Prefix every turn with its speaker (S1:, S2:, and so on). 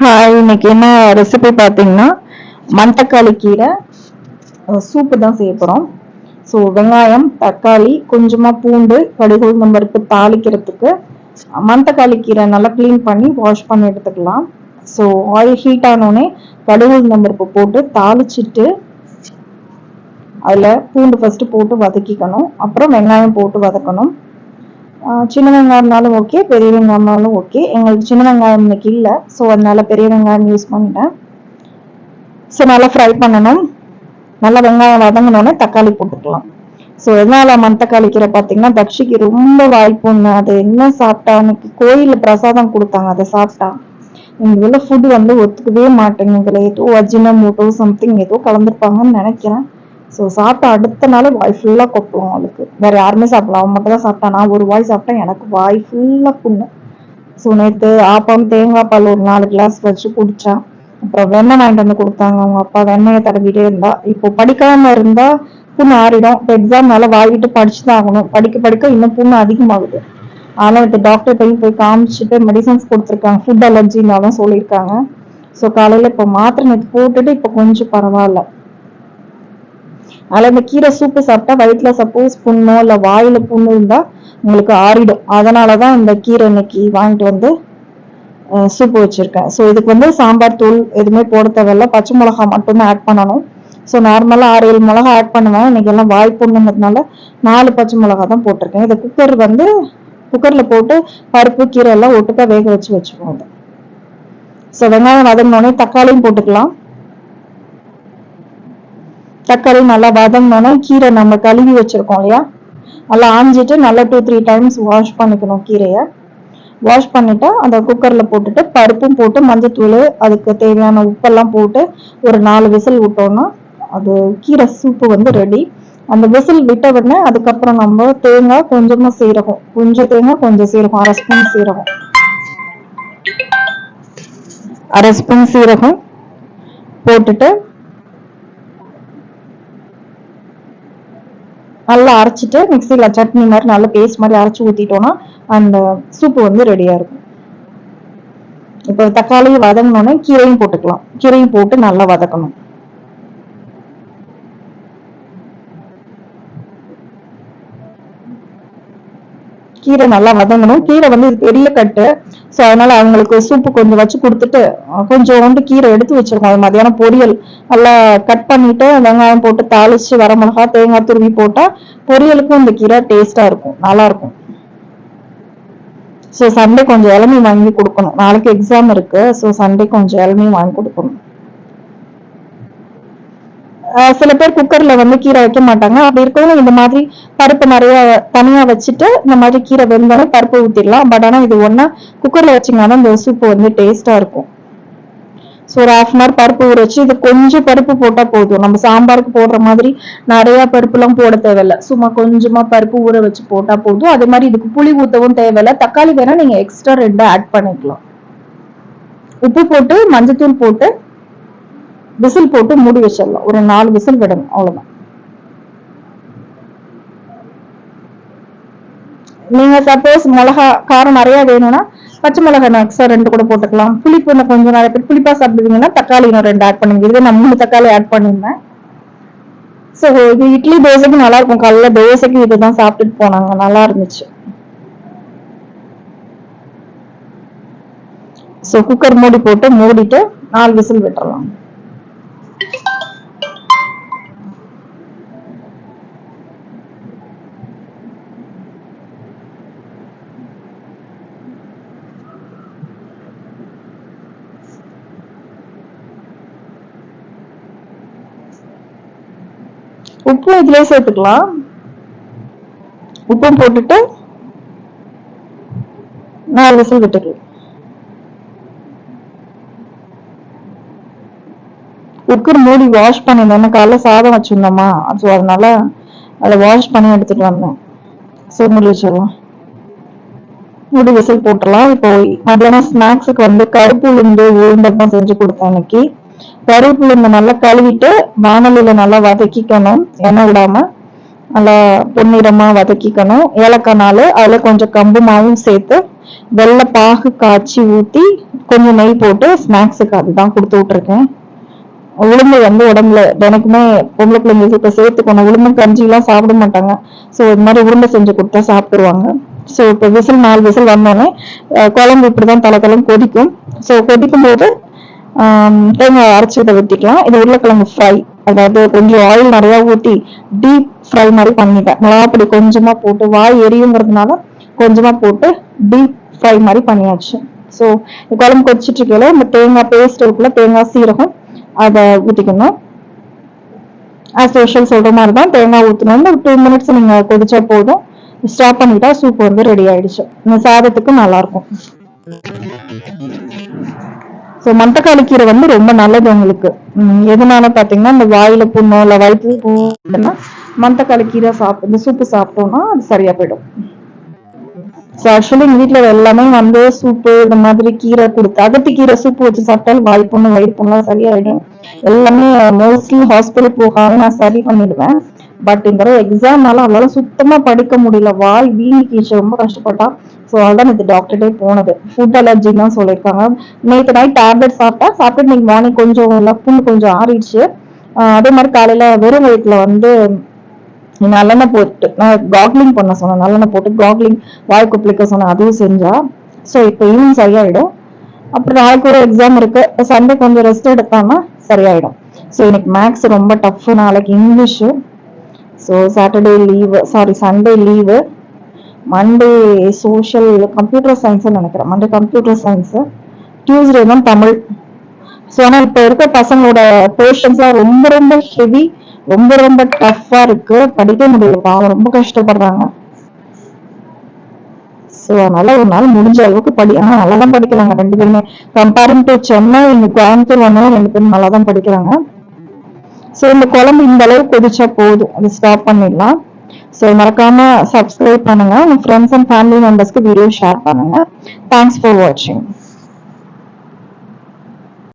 S1: Hi இன்னைக்கு என்ன recipe பார்த்தீங்கன்னா மணத்தக்காளி கீரை சூப்பு தான் செய்ய போகிறோம் ஸோ வெங்காயம் தக்காளி கொஞ்சமாக பூண்டு கடுகு நம்பருக்கு தாளிக்கிறதுக்கு மணத்தக்காளி கீரை நல்லா க்ளீன் பண்ணி வாஷ் பண்ணி எடுத்துக்கலாம். ஸோ ஆயில் ஹீட் ஆனோடனே கடுகு நம்பருக்கு போட்டு தாளிச்சிட்டு அதில் பூண்டு ஃபஸ்ட்டு போட்டு வதக்கிக்கணும். அப்புறம் வெங்காயம் போட்டு வதக்கணும். சின்ன வெங்காயம் இருந்தாலும் ஓகே பெரிய வெங்காயம்னாலும் ஓகே எங்களுக்கு சின்ன வெங்காயம் இன்னைக்கு இல்லை ஸோ அதனால பெரிய வெங்காயம் யூஸ் பண்ணிட்டேன். ஸோ நல்லா ஃப்ரை பண்ணணும். நல்லா வெங்காயம் வதங்கினோடனே தக்காளி போட்டுக்கலாம். ஸோ எதனால மணத்தக்காளி கீரை பார்த்தீங்கன்னா தக்ஷிக்கு ரொம்ப வாய்ப்புன்னு அது என்ன சாப்பிட்டா அன்னைக்கு கோயிலில் பிரசாதம் கொடுத்தாங்க அதை சாப்பிட்டா. எங்கள் இதில் ஃபுட் வந்து ஒத்துக்கவே மாட்டேங்குதுல ஏதோ அஜினமோட்டோ சம்திங் ஏதோ கலந்துருப்பாங்கன்னு நினைக்கிறேன். ஸோ சாப்பிட்ட அடுத்த நாள் வாய் ஃபுல்லாக கொட்டுவோம் அவளுக்கு. வேற யாருமே சாப்பிடலாம் அவன் மட்டும் தான் சாப்பிட்டா நான் ஒரு வாய் சாப்பிட்டேன் எனக்கு வாய் ஃபுல்லாக புண்ணு. ஸோ நேற்று ஆப்பம் தேங்காய் பால் ஒரு நாலு கிளாஸ் வச்சு குடித்தான் அப்புறம் வெண்ணெய் வாங்கிட்டு வந்து கொடுத்தாங்க. அவங்க அப்பா வெண்ணெயை தடவிட்டே இருந்தா. இப்போ படிக்காம இருந்தா புண்ணு ஆறிடும். இப்போ எக்ஸாம் வாங்கிட்டு படிச்சு தான் ஆகணும். படிக்க படிக்க இன்னும் புண்ணு அதிகமாகுது. ஆனால் இப்போ டாக்டர் போய் போய் காமிச்சிட்டு மெடிசன்ஸ் கொடுத்துருக்காங்க. ஃபுட் அலர்ஜினாலும் சொல்லியிருக்காங்க. ஸோ காலையில் இப்போ மாத்திரை நேற்று போட்டுட்டு இப்போ கொஞ்சம் பரவாயில்ல. அதில் இந்த கீரை சூப்பு சாப்பிட்டா வயிற்றுல சப்போஸ் புண்ணோ இல்லை வாயில் புண்ணு இருந்தால் உங்களுக்கு ஆறிடும். அதனால தான் இந்த கீரை இன்னைக்கு வாங்கிட்டு வந்து சூப்பு வச்சுருக்கேன். ஸோ இதுக்கு வந்து சாம்பார் தூள் எதுவுமே போட தேவையில்ல. பச்சை மிளகா மட்டும்தான் ஆட் பண்ணணும். ஸோ நார்மலாக ஆறு ஏழு மிளகா ஆட் பண்ணுவேன். இன்றைக்கி எல்லாம் வாய் புண்ணுங்கிறதுனால நாலு பச்சை மிளகா தான் போட்டிருக்கேன். இதை குக்கர் வந்து குக்கரில் போட்டு பருப்பு கீரை எல்லாம் ஒட்டுக்கா வேக வச்சு வச்சுக்கோங்க ஸோ வெங்காயம் வதங்கினோடனே தக்காளியும் போட்டுக்கலாம். தக்காளி நல்லா வதங்கினோன்னா கீரை நம்ம கழுவி வச்சிருக்கோம் இல்லையா? நல்லா ஆஞ்சிட்டு நல்லா டூ த்ரீ டைம்ஸ் வாஷ் பண்ணிக்கணும் கீரையை. வாஷ் பண்ணிவிட்டு அந்த குக்கரில் போட்டுட்டு பருப்பும் போட்டு மஞ்சத்தூள் அதுக்கு தேவையான உப்பெல்லாம் போட்டு ஒரு நாலு விசில் விட்டோன்னா அது கீரை சூப்பு வந்து ரெடி அந்த விசில் விட்ட உடனே அதுக்கப்புறம் நம்ம தேங்காய் கொஞ்சமாக சீரகம் கொஞ்சம் தேங்காய் கொஞ்சம் சீரகம் அரை ஸ்பூன் சீரகம். அரை ஸ்பூன் சீரகம் போட்டுட்டு நல்லா அரைச்சிட்டு மிக்சியில் சட்னி மாதிரி நல்லா பேஸ்ட் மாதிரி அரைச்சி ஊற்றிட்டோன்னா அந்த சூப்பு வந்து ரெடியாக இருக்கும். இப்போ தக்காளி வதங்கினோடனே கீரையும் போட்டுக்கலாம். கீரையும் போட்டு நல்லா வதக்கணும். கீரை நல்லா வதங்கணும். கீரை வந்து பெரிய கட்டு. ஸோ அதனால அவங்களுக்கு சூப்பு கொஞ்சம் வச்சு கொடுத்துட்டு கொஞ்சோண்டு கீரை எடுத்து வச்சிருக்கோம். அது மதியானம் பொரியல். நல்லா கட் பண்ணிட்டு வெங்காயம் போட்டு தாளிச்சு வரமிளகா தேங்காய் துருவி போட்டா பொரியலுக்கும் இந்த கீரை டேஸ்டா இருக்கும். நல்லா இருக்கும். ஸோ சண்டே கொஞ்சம் இளநீ வாங்கி கொடுக்கணும். நாளைக்கு எக்ஸாம் இருக்கு. ஸோ சண்டே கொஞ்சம் இளநீ வாங்கி கொடுக்கணும். சில பேர் குக்கர்ல வந்து கீரை வைக்க மாட்டாங்க. அப்படி இருக்கவங்க இந்த மாதிரி பருப்பு நிறைய தனியா வச்சுட்டு இந்த மாதிரி கீரை வெந்தாலும் பருப்பு ஊத்திடலாம். பட் ஆனா இது ஒன்னா குக்கர்ல வச்சீங்கன்னா இந்த சூப்பு வந்து டேஸ்டா இருக்கும். ஸோ ஒரு ஹாஃப் அன் ஹவர் பருப்பு ஊற வச்சு இது கொஞ்சம் பருப்பு போட்டா போதும். நம்ம சாம்பாருக்கு போடுற மாதிரி நிறைய பருப்புலாம் போட தேவையில்ல. சும்மா கொஞ்சமா பருப்பு ஊற வச்சு போட்டா போதும். அதே மாதிரி இதுக்கு புளி ஊத்தவும் தேவையில்ல. தக்காளி வேணா நீங்க எக்ஸ்ட்ரா ரெண்டு ஆட் பண்ணிக்கலாம். உப்பு போட்டு மஞ்சத்தூள் போட்டு விசில் போட்டு மூடி வச்சிடலாம் ஒரு நாலு விசில் விடணும் அவ்வளவுதான். நீங்க சப்போஸ் மிளகா காரம் நிறைய வேணும்னா பச்சை மிளகாய் நக்ஸா ரெண்டு கூட போட்டுக்கலாம். புளிப்பு இன்னும் கொஞ்சம் நிறைய பேர் புளிப்பா சாப்பிடுவீங்கன்னா தக்காளி இன்னும் ரெண்டு ஆட் பண்ணுங்க. இது நான் மூணு தக்காளி ஆட் பண்ணிருந்தேன் ஸோ இது இட்லி தோசைக்கு நல்லா இருக்கும். காலைல தோசைக்கு இதுதான் சாப்பிட்டுட்டு போனாங்க. நல்லா இருந்துச்சு. ஸோ குக்கர் மூடி போட்டு மூடிட்டு நாலு விசில் விட்டுறலாம். உப்பும் இதுலயே சேர்த்துக்கலாம். உப்பும் போட்டுட்டு நாலு விசில் விட்டுக்கலாம் குக்கர் மூடி வாஷ் பண்ணிருந்தேன் காலைல சாதம் வச்சிருந்தோமா ஸோ அதனால அதை வாஷ் பண்ணி எடுத்துட்டு வந்தேன். ஸோ மூடி வச்சிடலாம். மூடி விசில் போட்டுடலாம். இப்போ மத்தியானம் ஸ்நாக்ஸுக்கு வந்து கருப்பு உளுந்து உளுந்தப்பம் செஞ்சு கொடுத்தேன் இன்னைக்கு. கருவேப்பிலை நல்லா கழுவிட்டு வானலியில நல்லா வதக்கிக்கணும் எண்ணெய் விடாம. நல்லா பொன்னிறமா வதக்கிக்கணும். ஏலக்காய் நாள் அதுல கொஞ்சம் கம்பு மாவும் சேர்த்து வெள்ளை பாகு காய்ச்சி ஊத்தி கொஞ்சம் நெய் போட்டு ஸ்நாக்ஸுக்கு அதுதான் கொடுத்து விட்டுருக்கேன். உளுந்து வந்து உடம்புல எனக்குமே பொம்பளை பிள்ளைங்களுக்கு இப்போ சேர்த்துக்கணும். உளுந்து கஞ்சி எல்லாம் சாப்பிட மாட்டாங்க. ஸோ இது மாதிரி உருண்டை செஞ்சு கொடுத்தா சாப்பிடுவாங்க ஸோ இப்போ விசில் நாலு விசில் வந்தோடனே குழம்பு குழம்பு இப்படிதான் தலை தலம் கொதிக்கும். ஸோ கொதிக்கும் போது தேங்காய் அரைச்சி இதை ஊற்றிக்கலாம் இது உருளைக்கிழங்கு ஃப்ரை அதாவது கொஞ்சம் ஆயில் நிறைய ஊற்றி டீப் ஃப்ரை மாதிரி பண்ணிட்டேன் மிளகாப்பொடி கொஞ்சமா போட்டு வாய் எரியுங்கிறதுனால கொஞ்சமா போட்டு டீப் ஃப்ரை மாதிரி பண்ணியாச்சு. ஸோ குழம்பு கொதிச்சிட்டு இருக்கையில இந்த தேங்காய் பேஸ்ட் இருக்குல்ல தேங்காய் சீரகம் அதை ஊற்றிக்கணும் ஆஸ் யூஷுவல் சொல்ற மாதிரி தான் தேங்காய் ஊற்றணும் ஒரு டூ மினிட்ஸ் நீங்க கொதிச்சா போதும். ஸ்டாப் பண்ணிட்டா சூப் வந்து ரெடி ஆயிடுச்சு. இந்த சாதத்துக்கு நல்லா இருக்கும் ஸோ மந்தக்காளி கீரை வந்து ரொம்ப நல்லது உங்களுக்கு. எதனால பாத்தீங்கன்னா இந்த வாயில புண்ணோ இல்ல வயிற்று புண்ணா மந்தக்காளி கீரை சாப்பிட்டு இந்த சூப்பு சாப்பிட்டோம்னா அது சரியா போயிடும். ஸோ ஆக்சுவலி எங்கள் வீட்ல எல்லாமே வந்து சூப்பு இந்த மாதிரி கீரை கொடுத்து அகத்தி கீரை சூப்பு வச்சு சாப்பிட்டாலும் வாய் புண்ணு வயிறு புண்ணெல்லாம் சரியாயிடும். எல்லாமே மோஸ்ட்லி ஹாஸ்பிட்டல் போகாம நான் சரி பண்ணிடுவேன். பட் இந்த தடவை எக்ஸாம்னால அவளால சுத்தமா படிக்க முடியல. வாய் வீங்கிக்கிச்சு ரொம்ப கஷ்டப்பட்டா. ஸோ அதான் இது டாக்டர்டே போனது. ஃபுட் அலர்ஜின்னு தான் சொல்லியிருக்காங்க. நேற்று நைட் டேப்லெட் சாப்பிட்டா சாப்பிட்டு இன்னைக்கு மார்னிங் கொஞ்சம் எல்லாம் புண்ணு கொஞ்சம் ஆறிடுச்சு. அதே மாதிரி காலையில வெறும் வயிற்றுல வந்து நல்லெண்ணெய் போட்டு நான் காக்லிங் பண்ண சொன்னேன். நல்லெண்ணெய் போட்டு காக்லிங் வாய் குப்பிளிக்க சொன்னேன். அதுவும் செஞ்சா. ஸோ இப்போ ஈவினிங் சரியாயிடும். அப்புறம் நாளைக்கு ஒரு எக்ஸாம் இருக்கு. சண்டே கொஞ்சம் ரெஸ்ட் எடுத்தான்னா சரியாயிடும். ஸோ எனக்கு மேக்ஸ் ரொம்ப டஃப் நாளைக்கு English so Saturday leave sorry Sunday leave Monday social computer சயின்ஸ்னு நினைக்கிறேன். மண்டே கம்ப்யூட்டர் சயின்ஸு டியூஸ்டே தான் தமிழ். ஸோ ஆனால் இப்போ இருக்க பசங்களோட போர்ஷன்ஸ்லாம் ரொம்ப ரொம்ப ஹெவி ரொம்ப ரொம்ப டஃப்பாக இருக்கு. படிக்க முடியல. பாவம் ரொம்ப கஷ்டப்படுறாங்க. ஸோ அதனால ஒரு நாள் முடிஞ்ச அளவுக்கு படி ஆனால் நல்லா தான் படிக்கிறாங்க ரெண்டு பேருமே. கம்பேரிங் டு சென்னை இங்கே கோயம்புத்தூர் வந்தாலும் ரெண்டு பேரும் நல்லா தான் படிக்கிறாங்க. ஸோ இந்த குழம்பு இந்த அளவு கொதிச்சா போதும். அது ஸ்டாப் பண்ணிடலாம். ஸோ மறக்காம சப்ஸ்கிரைப் பண்ணுங்க. உங்க ஃப்ரெண்ட்ஸ் அண்ட் ஃபேமிலி மெம்பர்ஸ்க்கு வீடியோ ஷேர் பண்ணுங்க. தேங்க்ஸ் ஃபார் வாட்சிங்